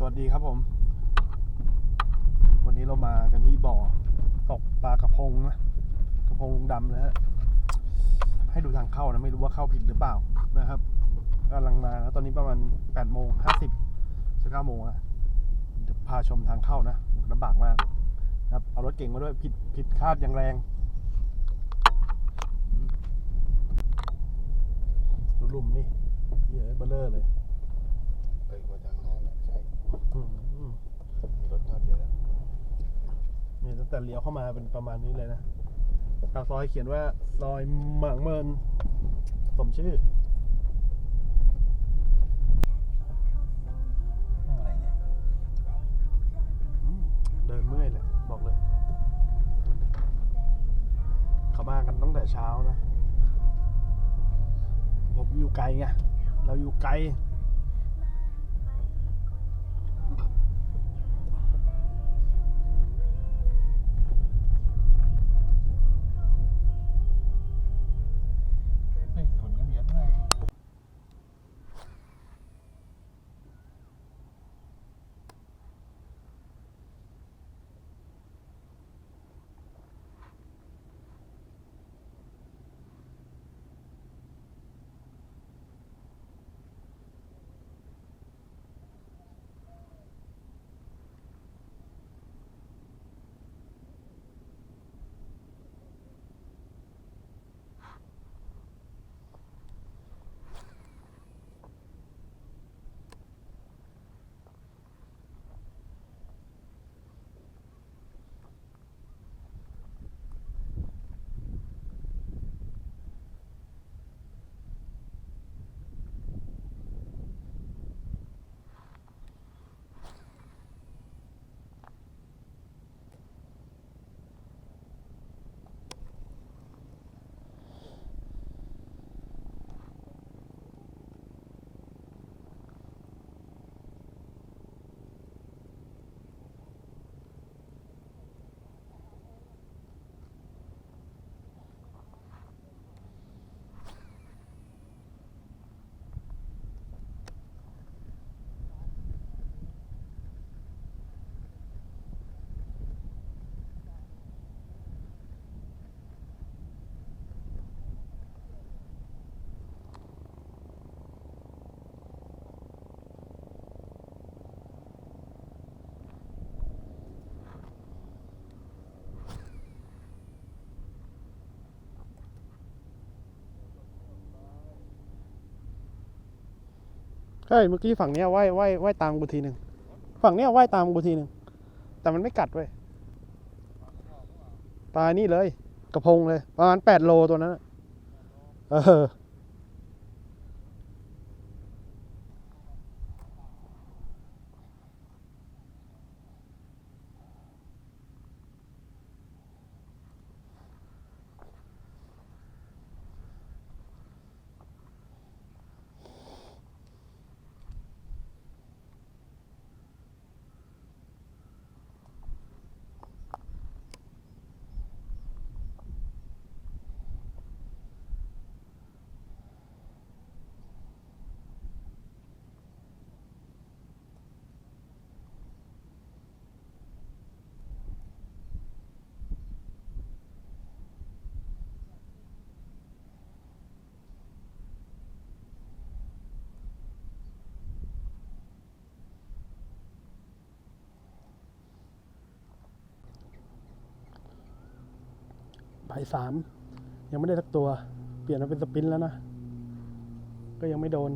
สวัสดีครับผม วันนี้เรามากันที่บ่อตกปลากระพงนะกระพงลุงดำนะฮะให้ดูทางเข้านะไม่รู้ว่าเข้าผิดหรือเปล่านะครับกำลังมานะตอนนี้ประมาณ8โมง50จะ9โมงนะเดี๋ยวพาชมทางเข้านะลำบากมากนะครับเอารถเก่งมาด้วยผิดผิดคาดอย่างแรงดูลุ่มนี่เหี้ยเบลเลอร์เลย ไปกว่าทางห้างน่ะใช่ อื มีรถจอดเยอะแล้วนี่ตั้งแต่เลี้ยวเข้ามาเป็นประมาณนี้เลยนะทางซอยเขียนว่าซอยหมางเมินสมชื่อ อะไรเนี่ยเดินเมื่อยแหละบอกเลย เขามากันตั้งแต่เช้านะ ผมอยู่ไกลไง เราอยู่ไกล ใช่เมื่อกี้ฝั่งเนี้ยว่ายว่ายว่ายตามกูทีหนึ่งฝั่งเนี้ยว่ายตามกูทีหนึ่งแต่มันไม่กัดเว้ยปลานี่เลย กระพงเลยประมาณแปดโลตัวนั้นเออ บ่ายสามยังไม่ได้สักตัว เปลี่ยนมาเป็นสปินแล้วนะ ก็ยังไม่โดน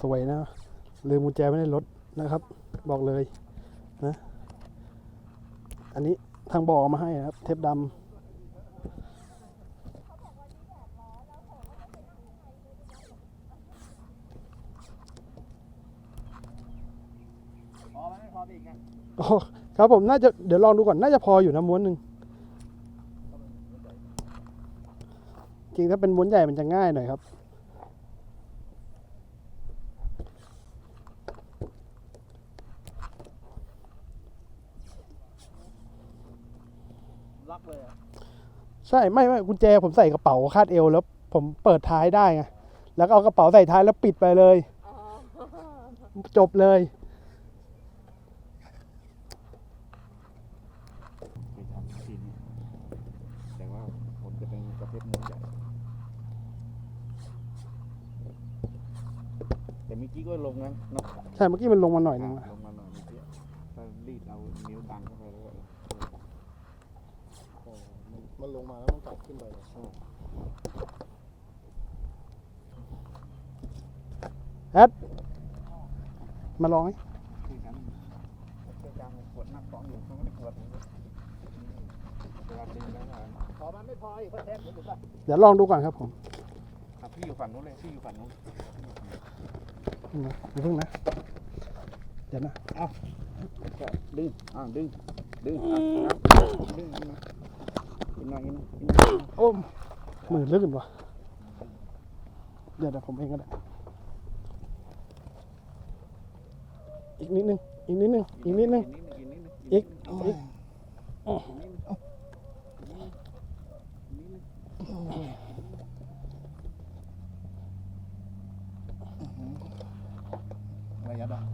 สวยนะ ลืมกุญแจไว้ในรถนะครับ บอกเลยนะ อันนี้ทางบอกเอามาให้นะครับ เทปดำพอไหมไม่พอไปอีกไงอ๋อครับผมน่าจะเดี๋ยวลองดูก่อน น่าจะพออยู่นะม้วนหนึ่งจริงถ้าเป็นม้วนใหญ่มันจะง่ายหน่อยครับ ล็อกเลยอะ ใช่ไม่ไม่กุญแจผมใส่กระเป๋าคาดเอวแล้วผมเปิดท้ายได้ไงแล้วก็เอากระเป๋าใส่ท้ายแล้วปิดไปเลย จบเลย ไปทำทีนี้แต่ว่าผมจะเป็นประเภทม้วนใหญ่แต่เมื่อกี้ก็ลงนะเนาะใช่เมื่อกี้มันลงมาหน่อยหนึงนะลงมาหน่อยเมื่อกี้ถ้ารีดเอานิ้วดังเข้าไปแล้วก็เออ มันลงมาแล้วมันกลับขึ้นไปเลยแอดมาลองไหมคือกันเครื่องกลางมันปวดหน้าท้องอยู่มันไม่ได้ปวดเลยเวลาดึงแล้วก็พอมันไม่พออีกเพราะแทนผมถูกป่ะเดี๋ยวลองดูก่อนครับผมอะพี่อยู่ฝั่งนู้นเลยพี่อยู่ฝั่งนู้นนะอย่าเพิ่งนะ เดี๋ยวนะก็ดึงอ่าดึง ดึงอะนะดึง ขึ้นมาขึ้นมาขึ้นมาขึ้นมาโอ้มือลื่นวะเดี๋ยวเดี๋ยวผมเองก็ได้อีกนิดนึงอีกนิดนึงอีกนิดนึงอีกอีก อ๋อ ระยะดอก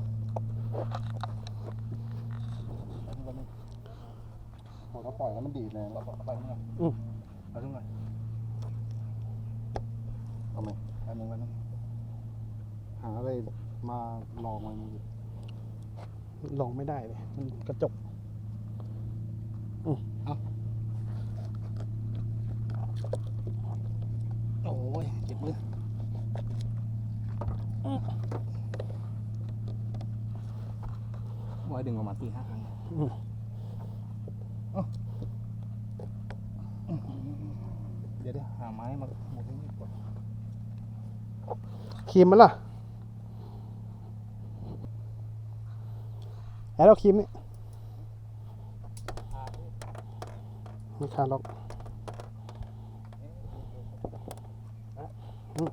ผมก็ปล่อยแล้วมันดีดเลยเราปล่อยไปเมื่ออืม เอาขึ้นมาเอาไหมอันนึงอันนึงหาอะไรมาลองมันลองไม่ได้เลยมันกระจกโอ้ยเจ็บมือไว้ดึงออกมาสี่ห้าครั้งอืม เดี๋ยวเดี๋ยวหาไม้มาหมุนนี่ก่อน ค รีมมันล่ะแอดเอาครีมนี่ไม่คาล็อกเดี๋ยวผม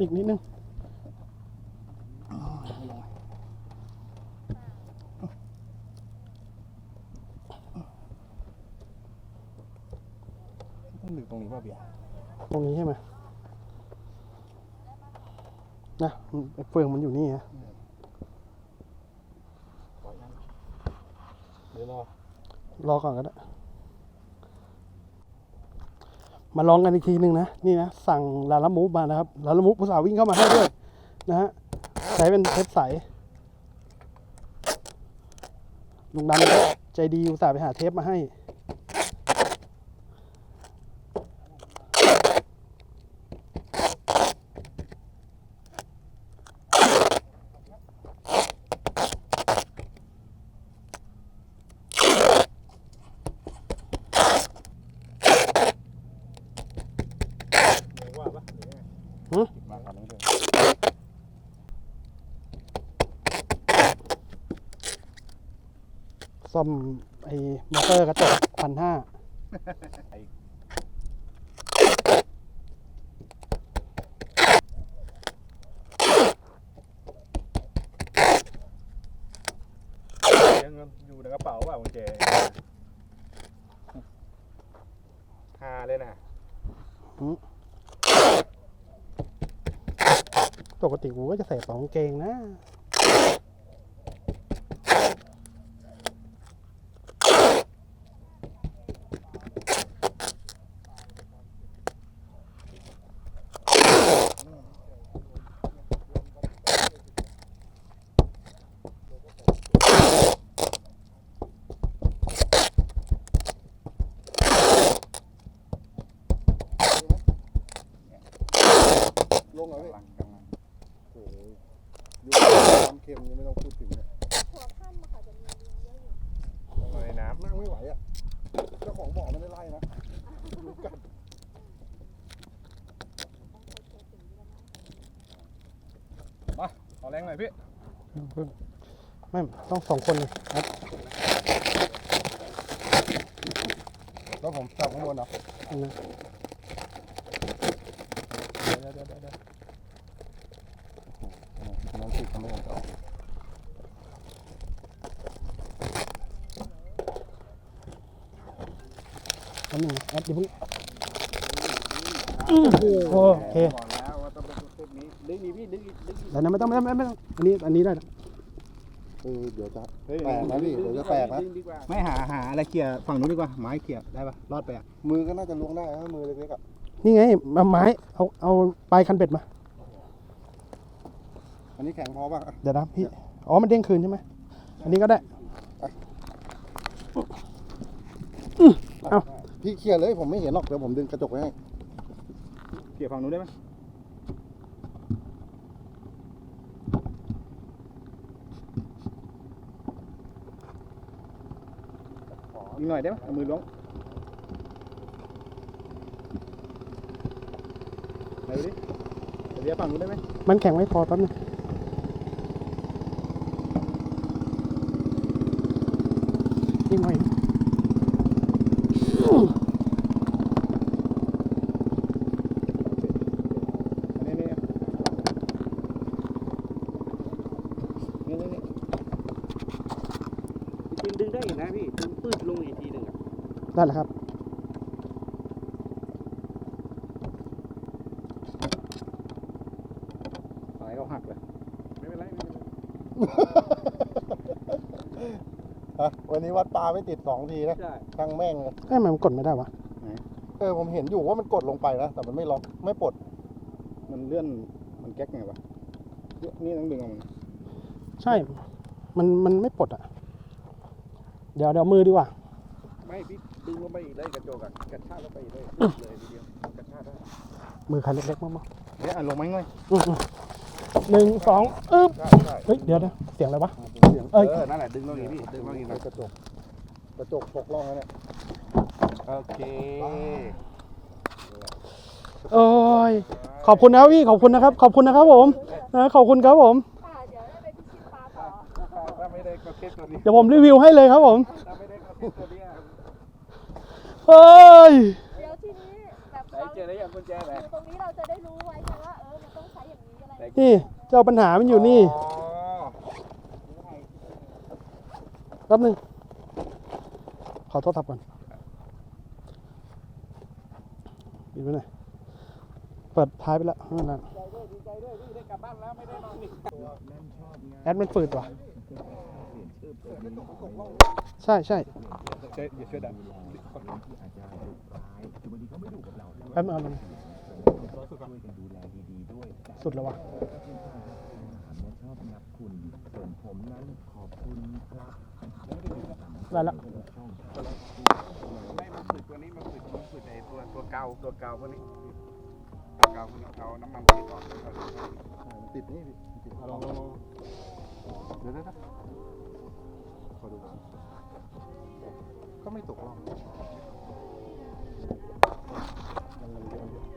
อีกนิดนึง ไม่ลงต้องดึงตรงนี้ป่ะเบียร์ ตรงนี้ใช่ไหม นะมันไอ้เฟืองมันอยู่นี่ฮะปล่อยนั่นเดี๋ยวรอรอก่อนก็ได้ มาลองกันอีกทีหนึ่งนะ นี่นะ สั่งลาลามูฟมานะครับลาลามูฟผู้สาววิ่งเข้ามาให้ด้วย นะฮะใช้เป็นเทปใสลุงดำก็ใจดีอุตส่าห์ไปหาเทปมาให้ ว่าปะหรือ ไงหึมาฝั่งนี้เลยซ่อมไอ้มอเตอร์กระจกพันห้า ยังอยู่ในกระเป๋าเปล่ากุญแจหาเลยนะ ปกติกูก็จะใส่สองเกงนะ ค็มยังไม่ต้องพูดถึงเลย หัวค่ำอะค่ะจะมีลิงเยอะอยู่ ลงในน้นั่งไม่ไหวอะ เจ้าของบ่อไม่ได้ไล่นะรู้กันต้องคอยเช็คอย่างนี้แล้วนะำขอแรงหน่อยพี่ ไม่ ต้องสองคนเลยครับแล้วผมจับข้างบนเหรอ อันนั้น เดี๋ยวเดี๋ยวเดี๋ยวเดี๋ยวโอ้โหน้องติดทำไม่ได้ต่อ อันหนึ่ง แอดอย่าเพิ่งโอเคบอกแล้วว่าต้องเป็นชุดนี้ดึงนี่พี่ดึงอีกดึงอีกแต่นั้นไม่ต้องไม่ต้องไม่ต้องอันนี้อันนี้ได้นะเออเดี๋ยวจะเฮ้ยแตกนะพี่เดี๋ยวจะแตกนะดึงดีกว่าไม่หาหาอะไรเขี่ยฝั่งนู้นดีกว่าไม้เขี่ยได้ปะรอดไปอะมือก็น่าจะล้วงได้นะมือเล็กๆอะนี่ไงมาไม้เอาเอาปลายคันเบ็ดมา อันนี้แข็งพอป่ะอะเดี๋ยวนะพี่อ๋อมันเด้งคืนใช่ไหมอันนี้ก็ได้เอ้า พี่เคลียร์เลยผมไม่เห็นหรอกเดี๋ยวผมดึงกระจกไว้ให้เขี่ยฝั่งนู้นได้ไหมอีกหน่อยได้ไหมเอามือล้วงไหนดูดิเดี๋ยวฝั่งนู้นได้ไหมมันแข็งไม่พอแป๊บนึงอีกหน่อย อันนี้นี่นี่นี่นี่ จริงๆ ดึงได้อีกนะพี่ดึงปืดลงอีกทีหนึ่งอะได้แล้วครับสายเขาหักเลยไม่เป็นไรไม่เป็นไร ฮะวันนี้วัดปลาไม่ติดสองทีนะใช่ช่างแม่งเลยเอ้ยมันกดไม่ได้วะ เออผมเห็นอยู่ว่ามันกดลงไปนะ แต่มันไม่ล็อกไม่ปลดมันเลื่อนมันแก๊กไงวะนี่ต้องดึงออกมาใช่ มัน มันไม่ปลดอะ เดี๋ยวเดี๋ยวมือดีกว่า ไม่พี่ดึงลงไปอีกเลยกระโจกอะกระชากลงไปอีกเลยเลยทีเดียวกระชากได้มือคันเล็กๆมากเดี๋ยวอะลงไหมง่อยๆอืมๆหนึ่งสองอึ๊บใช่ใช่เฮ้ย เดี๋ยวเดี๋ยวเสียงอะไรวะเสียงเอ้ยเออนั่นแหละดึงลงอีกพี่ ดึงลงอีกหน่อยกระจก กระจกตกล่องแล้วเนี่ยโอเคโอ้ยขอบคุณนะพี่ขอบคุณนะครับ ขอบคุณนะครับผมนะขอบคุณครับผม ค่ะเดี๋ยวได้ไปพิชิตปลาต่อ ถ้าไม่ได้กระเทศตัวนี้ เดี๋ยวผมรีวิวให้เลยครับผมถ้าไม่ได้กระเทศตัวเนี้ยเฮ้ย เดี๋ยวทีนี้แบบไหนเราเจอได้ยังกุญแจไหนคือตรงนี้เราจะได้รู้ไว้ไงว่าเออมันต้องใช้อย่างนี้อะไรนี่เจ้าปัญหามันอยู่นี่ อ๋อ แป๊บนึงขอโทษทับก่อนปิดไว้หน่อยเปิดท้ายไปแล้วไม่เป็นไรดีใจด้วยพี่ได้กลับบ้านแล้วไม่ได้นแอดมันฝืดว่ะใช่ใช่เจ๊อย่าช่วยดันแป๊บนึงสุดแล้ววะ ได้แล้วไม่มันฝึกตัวนี้มันฝึกมันฝึกไอ้ตัวตัวเกาตัวเกาพวกนี้ตัวเกาพวกนี้เอาน้ำมันไปก่อนติดนี่ติดลองลองเดี๋ยวเดี๋ยวขอดูก็ไม่ตกลอง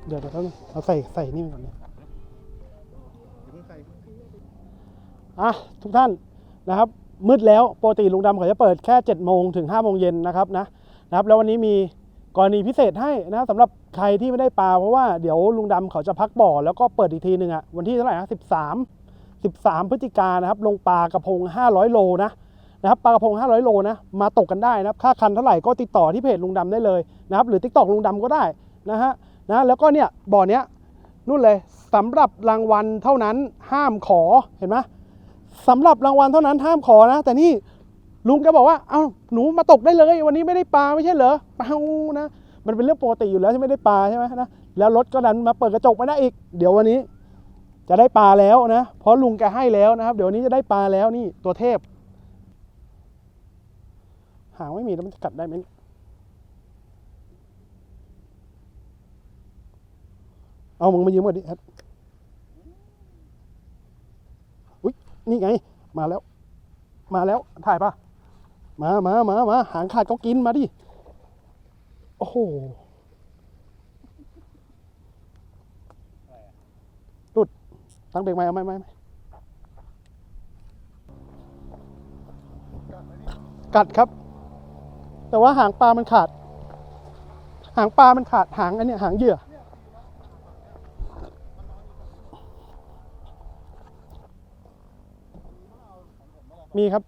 เดี๋ยวเดี๋ยวเอาใส่ใส่นี่ไปก่อนเลยอย่าเพิ่งใส่อะทุกท่านนะครับ มืดแล้วปกติลุงดำเขาจะเปิดแค่7จ็ดโมงถึง5้าโมงเย็นนะครับนะนะครับ แล้ววันนี้มีกรณีพิเศษให้นะสำหรับใครที่ไม่ได้ปลาเพราะว่าเดี๋ยวลุงดำเขาจะพักบ่อแล้วก็เปิดอีกทีหนึ่งอะวันที่เท่าไหร่นะสิบสามสิบสามพฤศจิกานะครับ ลงปลากระพง 500 โลนะนะครับปลากระพง 500 โลนะมาตกกันได้นะครับ ค่าคันเท่าไหร่ก็ติดต่อที่เพจลุงดำได้เลยนะครับ หรือ t ิ k t o k ลุงดำก็ได้นะฮะนะแล้วก็เนี่ยบ่อเนี้ยนู่นเลยสำหรับรางวัลเท่านั้นห้ามขอเห็นไหม สำหรับรางวัลเท่านั้นห้ามขอนะ แต่นี่ลุงแกบอกว่า เอ้าหนูมาตกได้เลย วันนี้ไม่ได้ปลาไม่ใช่เหรอเปล่านะ มันเป็นเรื่องปกติอยู่แล้วที่ไม่ได้ปลาใช่ไหมนะ แล้วรถก็ดันมาเปิดกระจกไม่ได้อีก เดี๋ยววันนี้ จะได้ปลาแล้วนะ เพราะลุงแกให้แล้วนะครับ เดี๋ยววันนี้จะได้ปลาแล้วนี่ตัวเทพ หางไม่มีแล้วมันจะกัดได้ไหมเอามึงมายืมก่อนดิแอดอุ้ย นี่ไง มาแล้ว มาแล้ว ถ่ายปะมามามามาหางขาดก็กินมาดิ โอ้โหหลุด ตั้งเบรกไหมเอาไหมไหมไหมกัดครับ แต่ว่าหางปลามันขาด หางปลามันขาด หางอันเนี้ยหางเหยื่อ มีครับ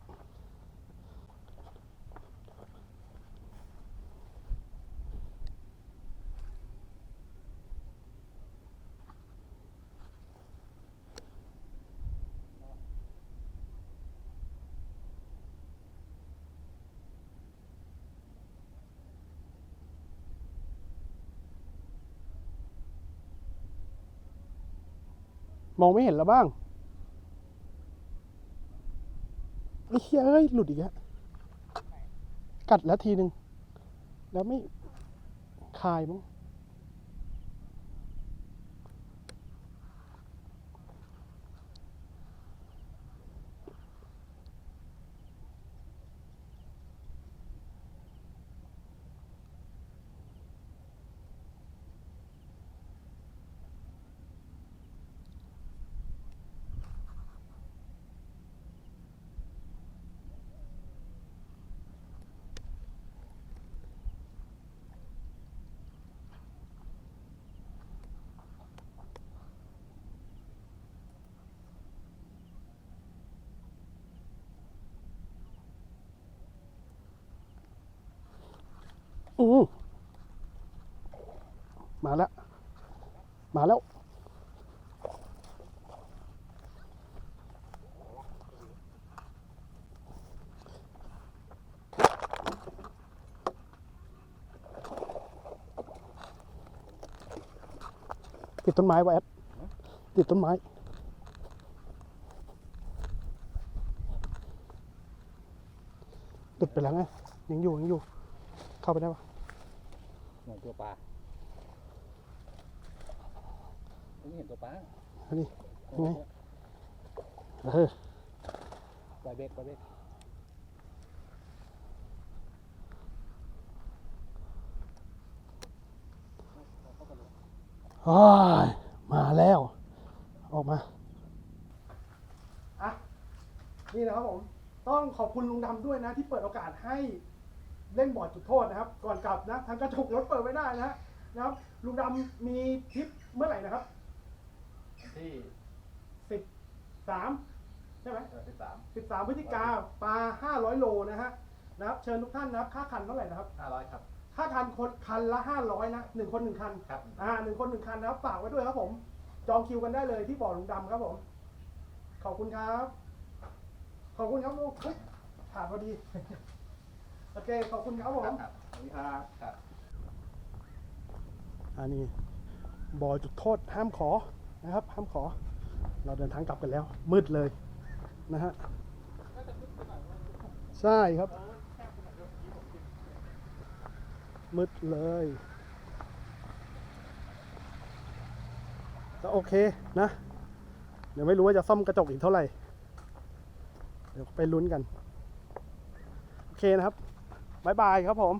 มองไม่เห็นแล้วบ้าง ไอ้ เหี้ยเอ้ยหลุดอีกแล้วกัดแล้วทีหนึ่งแล้วไม่คายมั้ง อือมาแล้ว มาแล้ว ติดต้นไม้วะแอดติดต้นไม้ติดไปแล้วไงยังอยู่ยังอยู่ เข้าไปได้ปะ หน่อยตัวปลาไม่เห็น ตัวปลาอันนี้ยังไงเออปล่อยเบรกปล่อยเบรกโอ้ยมาแล้ว ออกมา อะ นี่นะครับผม ต้องขอบคุณลุงดำด้วยนะ ที่เปิดโอกาสให้เล่นบอร์ดจุดโทษนะครับ ก่อนกลับนะทางกระจกรถเปิดไว้ได้นะนะครับ ลุงดำมีทริปเมื่อไหร่นะครับ ที่สิบสามใช่ไหมที่สามสิบสามพฤศจิกาปลาห้าร้อยโลนะฮะนะครับเชิญทุกท่านนะครับค่าคันเท่าไหร่นะครับห้าร้อยครับค่าคันคนคันละห้าร้อยนะหนึ่งคนหนึ่งคันครับอ่าหนึ่งคนหนึ่งคันนะครับฝากไว้ด้วยครับผม จองคิวกันได้เลยที่บ่อลุงดำครับผม ขอบคุณครับ ขอบคุณครับลูกอุ๊ยถามพอดี โอเค ขอบคุณครับผมครับสวัสดีครับครับอันนี้บ่อจุดโทษห้ามขอ นะครับห้ามขอ เราเดินทางกลับกันแล้ว มืดเลยนะฮะใช่ครับ มืดเลยก็โอเคนะ เดี๋ยวไม่รู้ว่าจะซ่อมกระจกอีกเท่าไหร่ เดี๋ยวไปลุ้นกัน โอเคนะครับบ๊ายบายครับผม